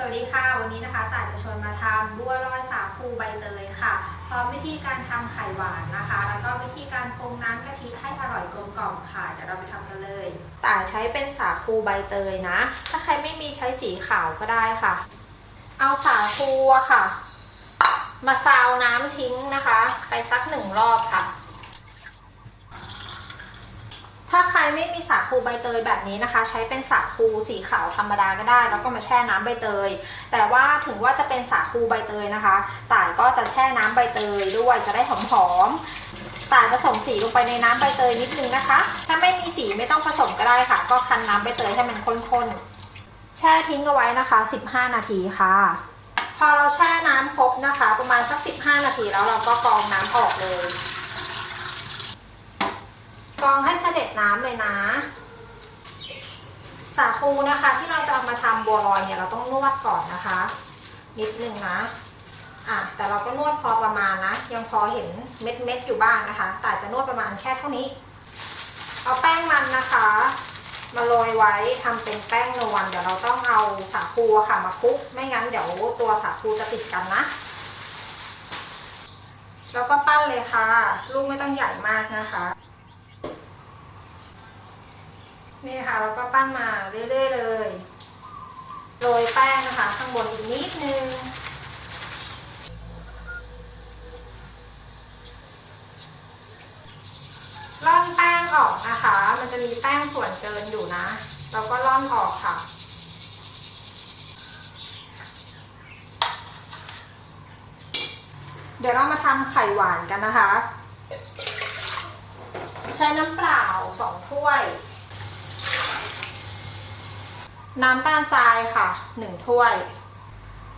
สวัสดีค่ะ วันนี้นะคะต่ายจะชวนมาทำบัวลอยสาคูใบเตยค่ะ พร้อมวิธีการทำไข่หวานนะคะ แล้วก็วิธีการปรุงน้ำกะทิให้อร่อยกลมกล่อมค่ะ เดี๋ยวเราไปทำกันเลยต่ายใช้เป็นสาคูใบเตยนะ ถ้าใครไม่มีใช้สีขาวก็ได้ค่ะ เอาสาคูอะค่ะ มาซาวน้ำทิ้งนะคะ ไปสักหนึ่งรอบค่ะ ถ้าใครไม่มีสาคูใบเตยแบบนี้นะคะ ใช้เป็นสาคูสีขาวธรรมดาก็ได้ แล้วก็มาแช่น้ำใบเตย แต่ว่าถึงว่าจะเป็นสาคูใบเตยนะคะต่ายก็จะแช่น้ำใบเตยด้วยจะได้หอมๆต่ายผสมสีลงไปในน้ำใบเตยนิดนึงนะคะ ถ้าไม่มีสีไม่ต้องผสมก็ได้ค่ะ ก็คั้นน้ำใบเตยให้มันข้นๆแช่ทิ้งเอาไว้นะคะ 15 นาทีค่ะ พอเราแช่น้ำครบนะคะ ประมาณสัก 15 นาทีแล้วเราก็กรองน้ำออกเลย กองให้เสด็จน้ำเลยนะ สาคูนะคะ ที่เราจะเอามาทำบัวลอยเนี่ยเราต้องนวดก่อนนะคะ นิดนึงนะอะแต่เราก็นวดพอประมาณนะ ยังพอเห็นเม็ดเม็ดๆอยู่บ้างนะคะ แต่จะนวดประมาณแค่เท่านี้ เอาแป้งมันนะคะ มาโรยไว้ทำเป็นแป้งนวลเดี๋ยวเราต้องเอาสาคูค่ะมาคลุก ไม่งั้นเดี๋ยวตัวสาคูจะติดกันนะแล้วก็ปั้นเลยค่ะ ลูกไม่ต้องใหญ่มากนะคะ นี่ค่ะแล้วก็ปั้นมาเรื่อยๆเลยโรยแป้งนะคะ ข้างบนอีกนิดนึงร่อนแป้งออกนะคะ มันจะมีแป้งส่วนเกินอยู่นะ เราก็ร่อนออกค่ะเดี๋ยวเรามาทำไข่หวานกันนะคะ ใช้น้ำเปล่าสองถ้วย น้ำตาลทรายค่ะหนึ่งถ้วย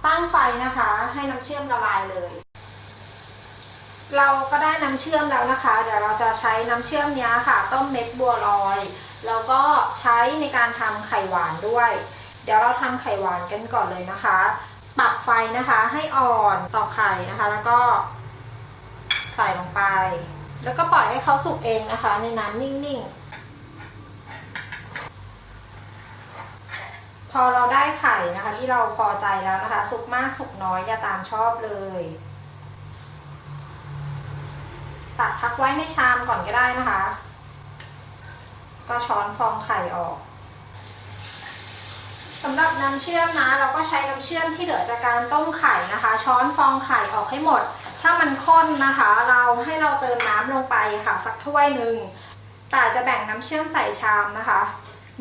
ตั้งไฟนะคะให้น้ำเชื่อมละลายเลย เราก็ได้น้ำเชื่อมแล้วนะคะ เดี๋ยวเราจะใช้น้ำเชื่อมนี้ค่ะ ต้มเม็ดบัวลอย แล้วก็ใช้ในการทำไข่หวานด้วย เดี๋ยวเราทำไข่หวานกันก่อนเลยนะคะ ปรับไฟนะคะให้อ่อนต่อไข่นะคะ แล้วก็ใส่ลงไป แล้วก็ปล่อยให้เขาสุกเองนะคะ ในน้ำนิ่งๆ พอเราได้ไข่นะคะ ที่เราพอใจแล้วนะคะ สุกมากสุกน้อยอย่าตามชอบเลย ตักพักไว้ในชามก่อนก็ได้นะคะ ก็ช้อนฟองไข่ออกสำหรับน้ำเชื่อมนะ เราก็ใช้น้ำเชื่อมที่เหลือจากการต้มไข่นะคะ ช้อนฟองไข่ออกให้หมด ถ้ามันข้นนะคะ เราให้เราเติมน้ำลงไปค่ะ สักถ้วยหนึ่งแต่จะแบ่งน้ำเชื่อมใส่ชามนะคะ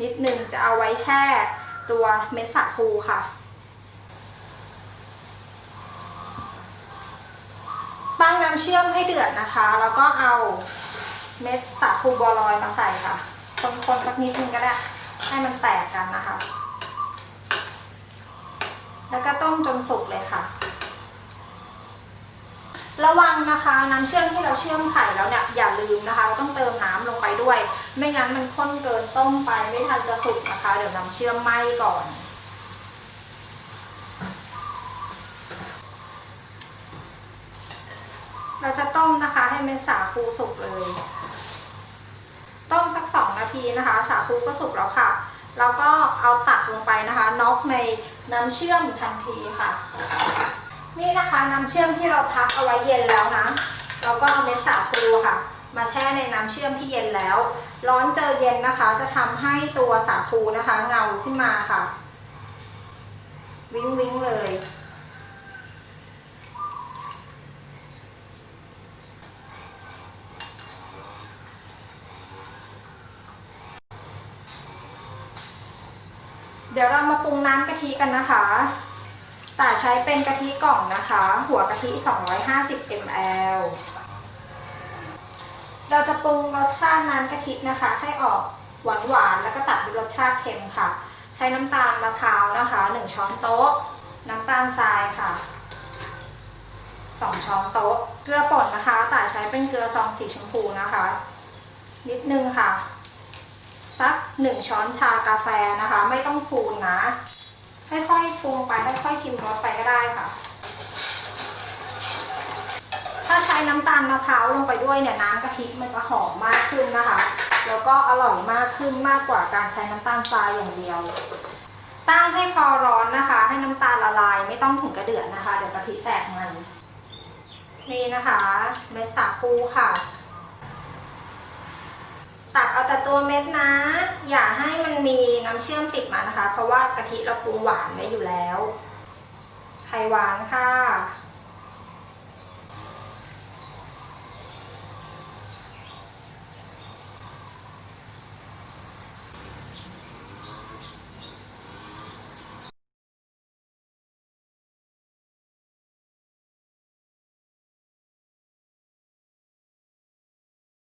นิดนึงจะเอาไว้แช่ ตัวเม็ดสาคูค่ะ ตั้งน้ำเชื่อมให้เดือดนะคะ แล้วก็เอาเม็ดสาคูบัวลอยมาใส่ค่ะ คนๆสักนิดนึงก็ได้ ให้มันแตกกันนะคะ แล้วก็ต้มจนสุกเลยค่ะ ระวังนะคะน้ำเชื่อมที่เราเชื่อมไข่แล้วเนี่ยอย่าลืมนะคะ เราต้องเติมน้ำลงไปด้วย ไม่งั้นมันข้นเกินต้มไปไม่ทันจะสุกนะคะ เดี๋ยวน้ำเชื่อมไหม้ก่อนเราจะต้มนะคะให้เม็ดสาคูสุกเลย ต้มสักสองนาทีนะคะ สาคูก็สุกแล้วค่ะ แล้วก็เอาตักลงไปนะคะน็อกในน้ำเชื่อมทันทีค่ะ นี่นะคะน้ำเชื่อมที่เราพักเอาไว้เย็นแล้วนะ เราก็เอาเม็ดสาคูค่ะ มาแช่ในน้ำเชื่อมที่เย็นแล้ว ร้อนเจอเย็นนะคะ จะทำให้ตัวสาคูนะคะ เงาขึ้นมาค่ะ วิ้งวิ้งเลย เดี๋ยวเรามาปรุงน้ำกะทิกันนะคะแต่ใช้เป็นกะทิกล่องนะคะ หัวกะทิ 250 ml เราจะปรุงรสชาติน้ำกะทินะคะ ให้ออกหวานหวานๆแล้วก็ตัดด้วยรสชาติเค็มค่ะ ใช้น้ำตาลมะพร้าวนะคะ 1 ช้อนโต๊ะ น้ำตาลทรายค่ะ 2 ช้อนโต๊ะ เกลือป่นนะคะ แต่ใช้เป็นเกลือซองสีชมพูนะคะ นิดนึงค่ะ สักหนึ่งช้อนชากาแฟนะคะ ไม่ต้องพูนนะ ค่อยๆปรุงไปค่อยๆชิมรสไปก็ได้ค่ะ ถ้าใช้น้ำตาลมะพร้าวลงไปด้วยเนี่ยน้ำกะทิมันจะหอมมากขึ้นนะคะ แล้วก็อร่อยมากขึ้นมากกว่าการใช้น้ำตาลทรายอย่างเดียว ตั้งให้พอร้อนนะคะ ให้น้ำตาลละลายไม่ต้องถึงกระเดือดนะคะ เดี๋ยวกะทิแตกมันนี่นะคะเม็ดสาคูค่ะ ตักเอาแต่ตัวเม็ดนะ อย่าให้มันมีน้ำเชื่อมติดมานะคะ เพราะว่ากะทิเราปรุงหวานไว้อยู่แล้วไข่หวานค่ะ